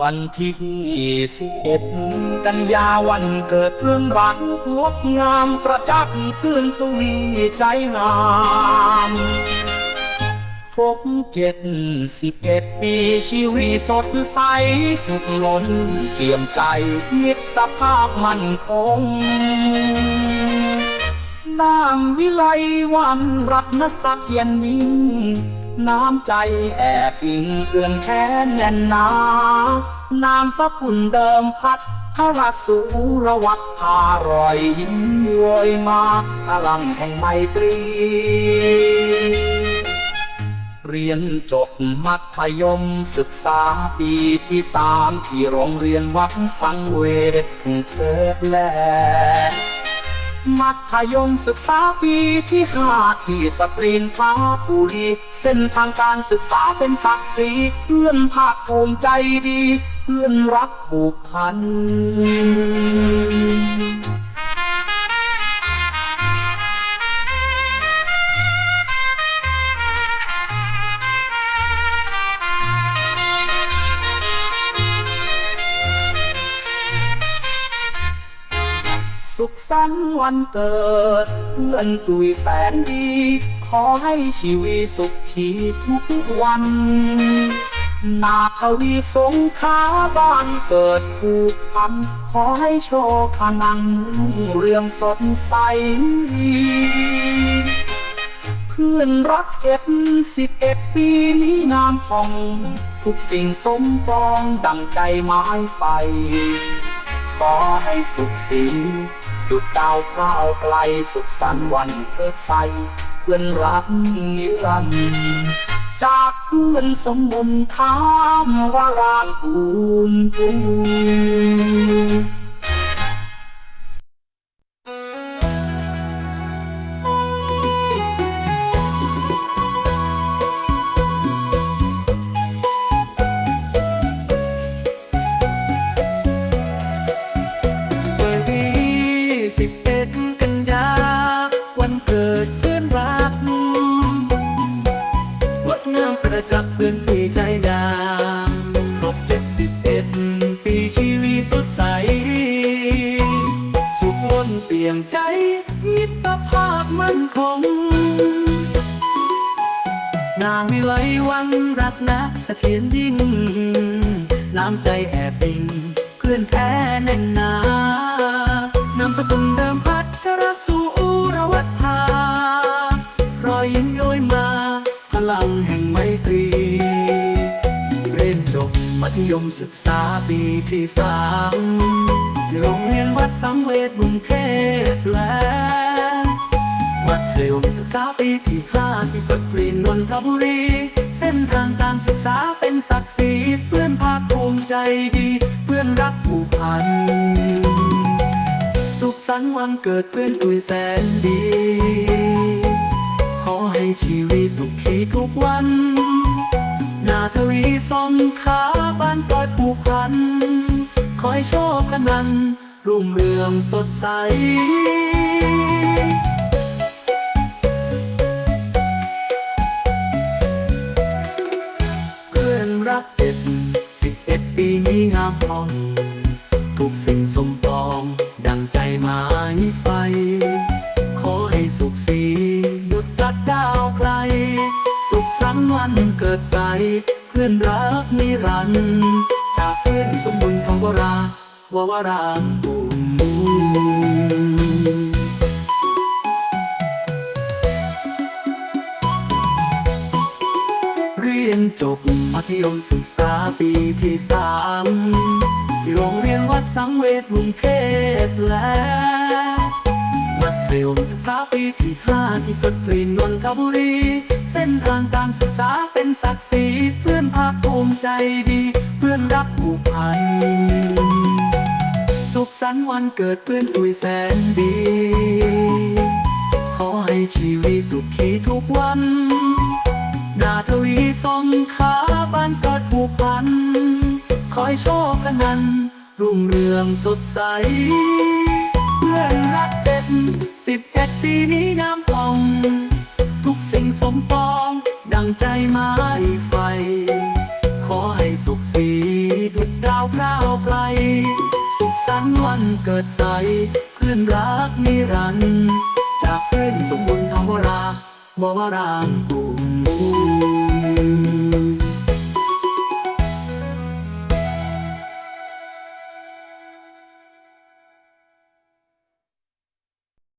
วันที่สิบเอ็ดกันยาวันเกิดเรื่องรักงดงามประจักษ์ตื่นตุยใจงามพบเจ็ดสิบเอ็ดปีชีวิตสดใส สุขล้นเกี่ยมใจ มิตรภาพมั่นคงนางวิไลวันรัตนสักเย็นนิ่ง น้ำใจแอบอิงเอือนแค้นแน่นหนานามสกุลเดิมพัดพระราสูรวัตพารอยยิ้มโวยมาพลังแห่งไมตรี เรียนจบมัธยมศึกษาปีที่สามที่โรงเรียนวัดสังเวชกรุงเทพแล มัธยมศึกษาปีที่ห้าที่สตรีนทาบุรี เส้นทางการศึกษาเป็นศักดิ์ศรีเพื่อนภาคภูมิใจดี เพื่อนรักผูกพัน สุขสันต์วันเกิด เพื่อนตุยแสนดี ขอให้ชีวิตสุขีทุกวันนาทวีสงขาบ้านเกิดผูกพัน ขอให้โชคขนังเรื่องสดใส เพื่อนรักเจ็บสิบเอ็ดปีนี้งามพอง ทุกสิ่งสมปองดังใจไม้ไฟ ขอให้สุขสีดุดดาวพราวไกลสุขสันต์วันเกิดใสเพื่อนรักนิรันดร์จากเพื่อนสมบุญถามว่าลางอุ่นปู สิบเอ็ดกันยาวันเกิดเพื่อนรักงดงามประจักษ์เพื่อนปีใจดามครบเจ็ดสิบเอ็ดปีชีวิตสดใส สุขล้นเปี่ยมใจมิตรภาพมั่นคง นางวิไลวันรักนะสะเสถียรยิ่งน้ำใจแอบอิงเพื่อนแท้แน่นหนาามสกุลเดิมพัทรสูรวัตพารอยยิ้มโยยมา พลังแห่งไมตรีเรียนจบมัธยมศึกษาปีที่สามโรงเรียนวัดสังเวชกรุงเทพแลมัธยมศึกษาปีที่ห้าที่สตรีนนทบุรี เส้นทางการศึกษาเป็นศักดิ์ศรีเพื่อนภาคภูมิใจดี เพื่อนรักผูกพัน สุขสันต์วันเกิดเพื่อนตุยแสนดี ขอให้ชีวิตสุขีทุกวัน นาทวีสมขาบ้านเกิดผูกพันคอยโชคกันนัน รุ่งเรืองสดใสเพื่อนรักเจ็ดสิบเอ็ดปีนี้งามพอง ทุกสิ่งสมปอง ใจหมายไฟ ขอให้สุขสีดุดรักดาวไกล สุขสันต์วันเกิดใส เพื่อนรักนิรันดร์จากเพื่อนสมบุญทองวราววรางบุญเรียนจบมัธยมศึกษาปีที่สาม ที่โรงเรียนวัดสังเวชกรุงเทพและมัธยมศึกษาปีที่ห้าที่สตรีนนทบุรี เส้นทางการศึกษาเป็นศักดิ์ศรีเพื่อนภาคภูมิใจดี เพื่อนรักผูกพัน สุขสันต์วันเกิดเพื่อนตุยแสนดี ขอให้ชีวิตสุขีทุกวัน นาทวีสงขาบ้านเกิดผูกพัน คอยโชคกันนัน รุ่งเรืองสดใส เพื่อนรักเจ็ดสิบเอ็ดปีนี้งามพอง ทุกสิ่งสมปอง ดังใจไม้ไฟ ขอให้สุขสีดุดดาวพราวไกล สุขสันต์วันเกิดใส เพื่อนรักนิรันดร์จากเพื่อนสมบุญทองวราบวรางกู